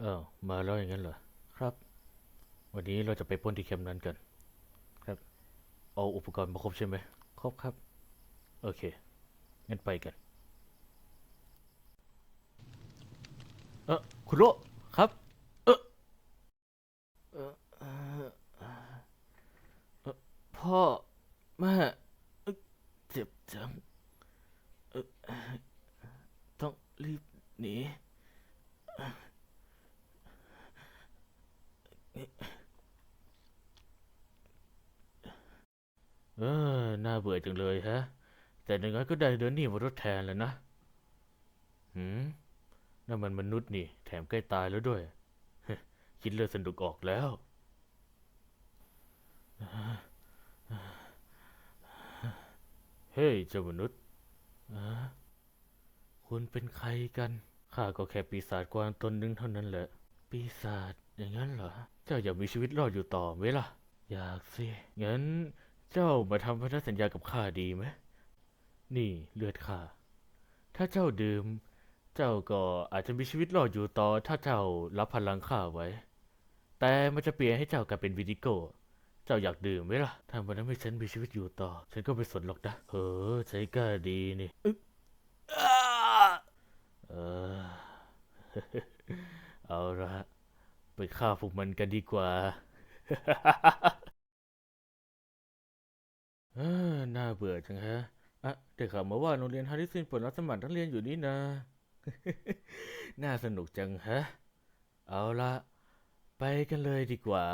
เออมาแล้วอย่างนั้นเหรอครับ วันนี้เราจะไปปล้นที่แคมป์นั้นกัน ครับ เอาอุปกรณ์มาครบใช่ไหมครบครับ โอเคงั้นไปกัน เออคุณโลครับ เออเออเอ่อเอ่อพ่อแม่เอ่อเจ็บจังเอ่อต้องรีบหนี เออ น่าเบื่อจังเลยฮะ แต่อย่างนั้นก็ได้เดินหนีมาทดแทนแล้วนะ หืมนั่นมันมนุษย์นี่ แถมใกล้ตายแล้วด้วย คิดเลือดสนุกออกแล้ว เฮ้ยเจ้ามนุษย์อ่าคุณเป็นใครกัน ข้าก็แค่ปีศาจกวางตนหนึ่งเท่านั้นแหละ ปีศาจอย่างนั้นเหรอ เจ้าอยากมีชีวิตรอดอยู่ต่อไหมล่ะ อยากสิ งั้น เจ้ามาทำพันธสัญญากับข้าดีไหม นี่เลือดข้า ถ้าเจ้าดื่ม เจ้าก็อาจจะมีชีวิตรอดอยู่ต่อ ถ้าเจ้ารับพลังข้าไว้ แต่มันจะเปลี่ยนให้เจ้ากลายเป็นวิดิโก เจ้าอยากดื่มไหมล่ะถ้ามันทำให้ฉันมีชีวิตอยู่ต่อ ฉันก็ไม่สนหรอกนะ เฮ้อใจกล้าดีนี่อึ๊กอ้าเออ เอาละไปฆ่าพวกมันกันดีกว่า เบื่อจังฮะอะได้ข่าวมาว่าโรงเรียนฮาริสินเปิดรับสมัครนักเรียนอยู่นี่นะ น่าสนุกจังฮะ เอาละไปกันเลยดีกว่า